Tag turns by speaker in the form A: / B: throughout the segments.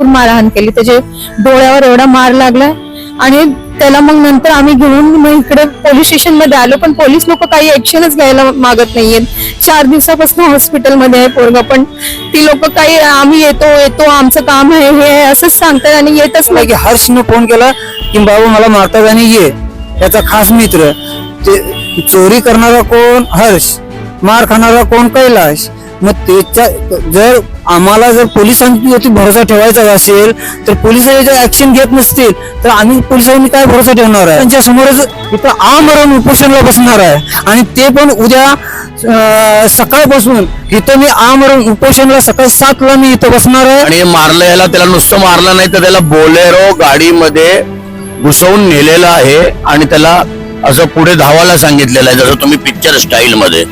A: भरपूर मारहाण केली. त्याचे डोळ्यावर एवढा मार लागलाय. आणि त्याला मग नंतर आम्ही घेऊन मग इकडे पोलीस स्टेशनमध्ये आलो. पण पोलीस लोक काही ऍक्शनच घ्यायला मागत नाहीयेत. चार दिवसापासून हॉस्पिटलमध्ये आहे पोरगा. पण ती लोक काही आम्ही येतो येतो आमचं काम आहे हे आहे असंच सांगतात आणि येतच नाही
B: की हर्षनं फोन केला की बाबू मला मारतात आणि ये. याचा खास मित्र चोरी करणारा कोण? हर्ष. मार खाणारा कोण? कैलाश. मग त्याच्या जर आम्हाला जर पोलिसांवरती भरोसा ठेवायचा असेल तर पोलीस जर ऍक्शन घेत नसतील तर आम्ही पोलिसांनी काय भरोसा ठेवणार आहे? त्यांच्या समोरच इथं आमरण उपोषणला बसणार आहे. आणि ते पण उद्या सकाळपासून इथं मी आमरण उपोषणला सकाळी सातला मी इथं बसणार आहे.
C: आणि मारलं याला त्याला नुसतं मारलं नाही तर त्याला बोलेरो गाडीमध्ये घुसवून नेलेलं आहे. आणि त्याला असं पुढे धावायला सांगितलेलं आहे जसं तुम्ही पिक्चर स्टाईल मध्ये.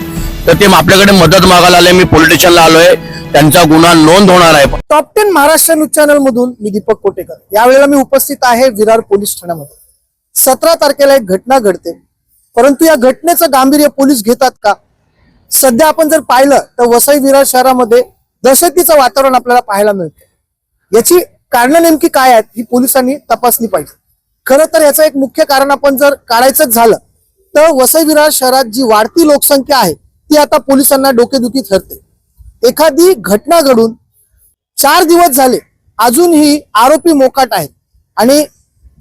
C: तर ते आपल्याकडे मदत मागायला आले मी पोलीस स्टेशनला आलोय. त्यांचा गुन्हा नोंद होणार आहे.
D: Top ten Maharashtra news channel मधून मी दीपक कोटेकर. यावेळेला मी उपस्थित आहे विरार पोलीस ठाण्यामध्ये. सतरा तारखेला एक घटना घडते. परंतु या घटनेचं गांभीर्य पोलीस घेतात का? सध्या आपण जर पाहिलं तर वसई विरार शहरामध्ये दहशतीचं वातावरण आपल्याला पाहायला मिळतं याची कारण नेमकी काय आहेत ही पोलिसांनी तपासली पाहिजे. खरं तर याचं एक मुख्य कारण आपण जर काढायचंच झालं तर वसई विरार शहरात जी वाढती लोकसंख्या आहे ती आता पोलिसांना डोकेदुखी ठरते. एखादी घटना घडून चार दिवस झाले अजूनही आरोपी मोकाट आहेत. आणि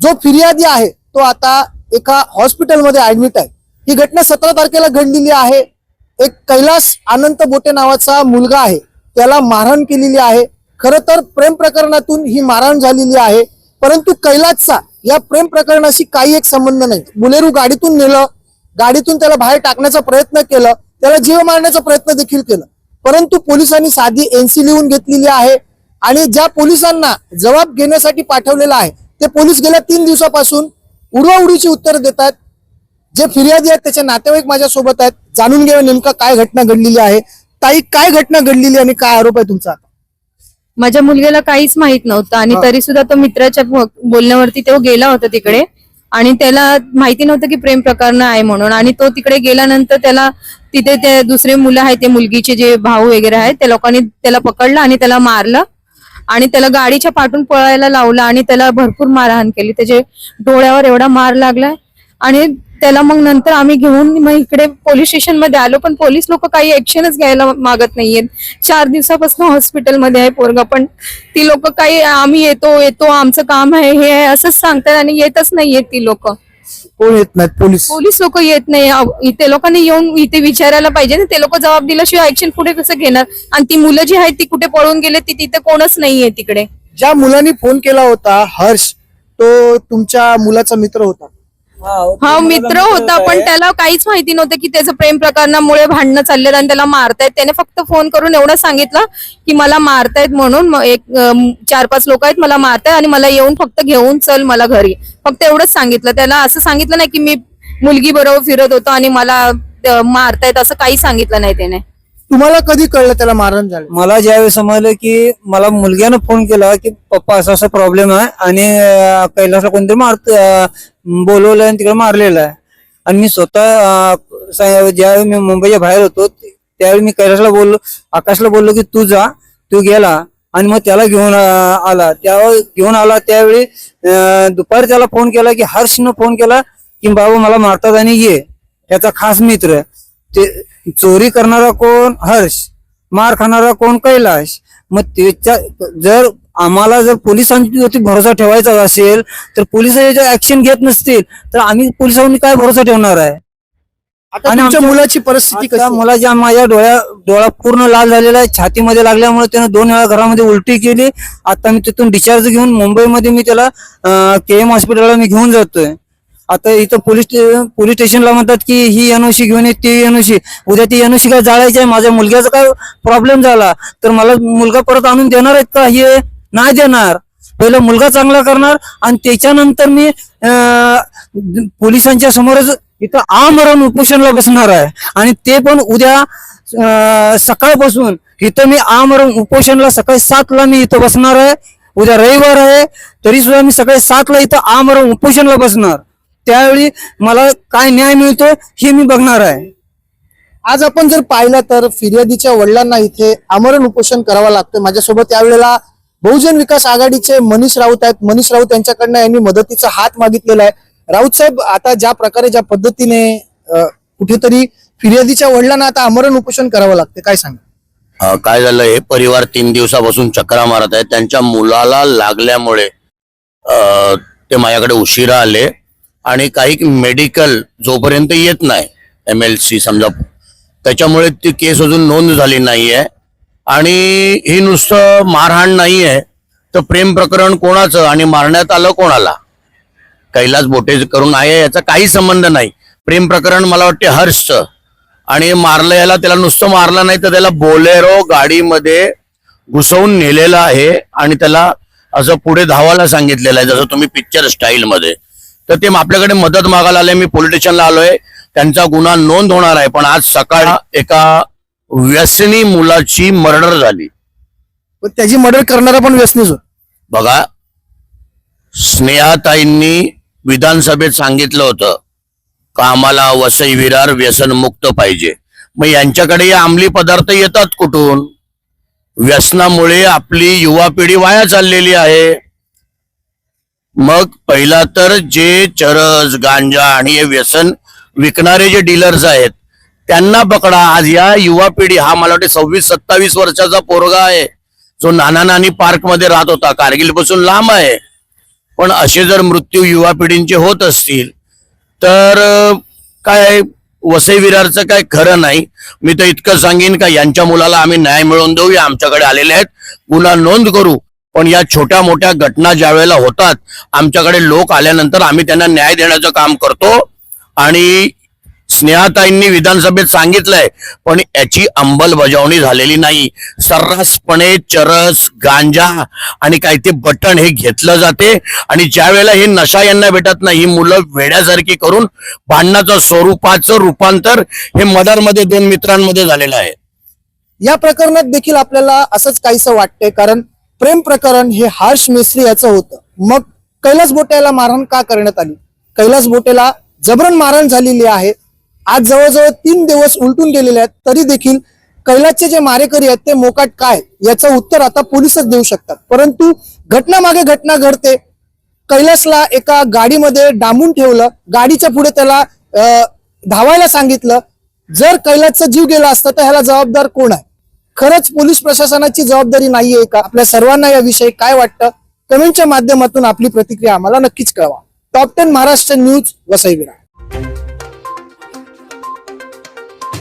D: जो फिर्यादी आहे तो आता एका हॉस्पिटलमध्ये ऍडमिट आहे. ही घटना सतरा तारखेला घडलेली आहे. एक कैलास अनंत बोटे नावाचा मुलगा आहे. त्याला मारहाण केलेली आहे. खरं तर प्रेम प्रकरणातून ही मारहाण झालेली आहे. परंतु कैलासचा या प्रेम प्रकरणाशी काही एक संबंध नाही. बुलेरू गाडीतून नेलं. गाडीतून त्याला बाहेर टाकण्याचा प्रयत्न केला. त्याला जीव मारण्याचा प्रयत्न देखील केलं. परंतु पोलिसांनी साधी एनसी लिहून घेतलेली आहे आणि ज्या पोलिसांना जबाब घेण्यासाठी पाठवलेला आहे ते पोलीस गेल्या तीन दिवसापासून उडवाउडीची उत्तरं देतात जे फिर्यादी आहेत त्याचे नातेवाईक माझ्या सोबत आहेत. जाणून घेऊया नेमका काय घटना घडलेली आहे. ताई काय घटना घडलेली आणि काय आरोप आहे तुमचा?
A: माझ्या मुलग्याला काहीच माहीत नव्हतं आणि
D: हा.
A: तरी सुद्धा तो मित्राच्या बोलण्यावरती तो गेला होता तिकडे. आणि त्याला माहिती नव्हतं की प्रेम प्रकरण आहे म्हणून. आणि तो तिकडे गेल्यानंतर त्याला तिथे ते दुसरे मुलं आहेत ते मुलगीचे जे भाऊ वगैरे आहेत त्या लोकांनी त्याला पकडलं आणि त्याला मारलं. आणि त्याला गाडीच्या पाठून पळायला लावलं आणि त्याला भरपूर मारहाण केली. त्याचे डोळ्यावर एवढा मार लागलाय. आणि त्याला मग नंतर आम्ही घेऊन मग इकडे पोलीस स्टेशनमध्ये आलो पण पोलीस लोक काही ऍक्शनच घ्यायला मागत नाहीयेत. चार दिवसापासून हॉस्पिटलमध्ये आहे पोरगा पण ती लोक काही आम्ही येतो येतो आमचं काम आहे हे आहे असंच सांगतात आणि येतच नाहीयेत ती लोक.
D: कोण येत नाहीत? पोलीस.
A: पोलीस लोक येत नाही. अव- इथे लोकांनी येऊन इथे विचारायला पाहिजे ना. ते लोक जबाब दिल्याशिवाय ऍक्शन पुढे कसं घेणार? आणि ती मुलं जी आहेत ती कुठे पळून गेले ती तिथे कोणच नाहीये तिकडे.
D: ज्या मुलांनी फोन केला होता हर्ष तो तुमच्या मुलाचा मित्र होता.
A: हा मित्र होता पण त्याला काहीच माहिती नव्हतं की त्याचं प्रेम प्रकरणामुळे भांडणं चाललेत आणि त्याला मारतायत. त्याने फक्त फोन करून एवढं सांगितलं की मला मारतायत म्हणून. एक चार पाच लोक आहेत मला मारतायत आणि मला येऊन फक्त घेऊन चल मला घरी. फक्त एवढंच सांगितलं. त्याला असं सांगितलं नाही की मी मुलगी बरोबर फिरत होतो आणि मला मारतायत असं काही सांगितलं नाही त्याने.
D: तुम्हाला कधी कळलं त्याला मारण झालं?
B: मला ज्यावेळी समजलं की मला मुलग्यानं फोन केला की पप्पा असा असा प्रॉब्लेम आहे आणि कैलासला कोणतरी मारत बोलवलं आणि तिकडे मारलेलं आहे. आणि मी स्वतः ज्यावेळी मी मुंबईच्या बाहेर होतो त्यावेळी मी कैलासला बोललो आकाशला बोललो की तू जा तू गेला. आणि मग त्याला घेऊन आला. त्यावेळी घेऊन आला त्यावेळी दुपारी त्याला फोन केला की हर्षनं फोन केला की बाबा मला मारतात आणि ये. त्याचा खास मित्र ते चोरी करणारा कोण? हर्ष. मार खाणारा कोण? कैलाश. मग त्याच्या जर आम्हाला जर पोलिसांवरती भरोसा ठेवायचा असेल तर पोलीस ऍक्शन घेत नसतील तर आम्ही पोलिसांनी काय भरोसा ठेवणार आहे? आणि आमच्या-
D: मुलाची परिस्थिती कशी?
B: मुलाच्या माझ्या डोळ्या डोळा पूर्ण लाल झालेला आहे छातीमध्ये लागल्यामुळे त्यानं दोन वेळा घरामध्ये उलटी केली. आता मी तिथून डिस्चार्ज घेऊन मुंबईमध्ये मी त्याला के एम हॉस्पिटलला मी घेऊन जातोय. आता इथं पोलीस पोलीस स्टेशनला म्हणतात की ही एनओसी घेऊन ये ती एनओसी उद्या ती एनओसी काय जाळायची आहे माझ्या मुलग्याचा काय प्रॉब्लेम झाला? तर मला मुलगा परत आणून देणार आहेत का? हे नाही देणार. पहिला मुलगा चांगला करणार आणि त्याच्यानंतर मी पोलिसांच्या समोरच इथं आमरण उपोषणला बसणार आहे. आणि ते पण उद्या सकाळपासून इथं मी आमरण उपोषणला सकाळी सातला मी इथं बसणार आहे. उद्या रविवार आहे तरी सुद्धा मी सकाळी सातला इथं आमरण उपोषणला बसणार. त्यावेळी मला काय न्याय मिळतो हे मी बघणार आहे.
D: आज आपण जर पाहिलं तर फिर्यादीच्या वडिलांना इथे आमरण उपोषण करावं लागतं माझ्यासोबत त्यावेळेला बहुजन विकास आघाडीचे मनीष राऊत आहेत. मनीष राऊत यांच्याकडनं यांनी मदतीचा हात मागितलेला आहे. राऊत साहेब आता ज्या प्रकारे ज्या पद्धतीने कुठेतरी फिर्यादीच्या वडिलांना आता आमरण उपोषण करावं लागते काय सांगा?
C: काय झालं? हे परिवार तीन दिवसापासून चक्रा मारत आहे त्यांच्या मुलाला लागल्यामुळे ते माझ्याकडे उशिरा आले आणि काही मेडिकल जोपर्यंत येत नाही एम एल सी समजा. त्याच्यामुळे ती केस अजून नोंद झाली नाहीये. आणि हे नुसतं मारहाण नाही आहे तर प्रेम प्रकरण कोणाचं आणि मारण्यात आलं कोणाला? कैलास बोटे करून आहे याचा काही संबंध नाही. प्रेम प्रकरण मला वाटते हर्षचं. आणि मारलं याला त्याला नुसतं मारलं नाही तर त्याला बोलेरो गाडीमध्ये घुसवून नेलेलं आहे आणि त्याला असं पुढे धावायला सांगितलेलं आहे जसं तुम्ही पिक्चर स्टाईल मध्ये. तर ते आपल्याकडे मदत मागायला आले मी पोलीस स्टेशनला आलोय. त्यांचा गुन्हा नोंद होणार आहे पण आज सकाळी एका व्यसनी मुलाची मर्डर झाली.
D: पण त्याची मदत करणारा पण व्यसनीच होता.
C: बघा स्नेहाताईंनी विधानसभेत सांगितलं होतं का आम्हाला वसई विरार व्यसन मुक्त पाहिजे. मग यांच्याकडे हे अंमली पदार्थ येतात कुठून? व्यसनामुळे आपली युवा पिढी वाया चाललेली आहे. मग पहिला तर जे चरस गांजा आणि हे व्यसन विकणारे जे डीलर्स आहेत त्यांना पकडा. आज या युवा पिढी हा मला वाटते सव्वीस सत्तावीस वर्षाचा पोरगा आहे. जो नाना नानी पार्कमध्ये राहत होता. कारगिलपासून लांब आहे. पण असे जर मृत्यू युवा पिढींचे होत असतील तर काय वसई विरारचं काय खरं नाही. मी तर इतकं सांगेन का यांच्या मुलाला आम्ही न्याय मिळवून देऊ या आमच्याकडे आलेले आहेत. गुन्हा नोंद करू. पण या छोट्या मोठ्या घटना ज्या वेळेला होतात आमच्याकडे लोक आल्यानंतर आम्ही त्यांना न्याय देण्याचं काम करतो. आणि स्नेहाताईंनी विधानसभेत सांगितलंय पण याची अंमलबजावणी झालेली नाही. सर्रासपणे चरस गांजा आणि काय ते बटन हे घेतलं जाते आणि ज्या वेळेला हे नशा यांना भेटत नाही ही मुलं वेड्यासारखी करून भांडणाचं स्वरूपाचं रूपांतर हे मदारमध्ये दोन मित्रांमध्ये झालेलं आहे.
D: या प्रकरणात देखील आपल्याला असंच काहीसं वाटतंय कारण प्रेम प्रकरण हे हर्ष मिस्त्री याचं होतं. मग कैलास बोट्याला मारहाण का करण्यात आली? कैलास बोटेला जबरन मारहाण झालेली आहे. आज जवळजवळ तीन दिवस उलटून गेलेले आहेत तरी देखील कैलासचे जे मारेकरी आहेत ते मोकाट काय? याचं उत्तर आता पोलीसच देऊ शकतात. परंतु घटना मागे घटना घडते. कैलासला एका गाडीमध्ये डांबून ठेवलं. गाडीच्या पुढे त्याला अं, धावायला सांगितलं. जर कैलासचा जीव गेला असता तर ह्याला जबाबदार कोण आहे? खरंच पोलीस प्रशासनाची जबाबदारी नाहीये का? आपल्या सर्वांना याविषयी काय वाटतं? कमेंटच्या माध्यमातून आपली प्रतिक्रिया आम्हाला नक्कीच कळवा. Top ten Maharashtra news Vasai Virar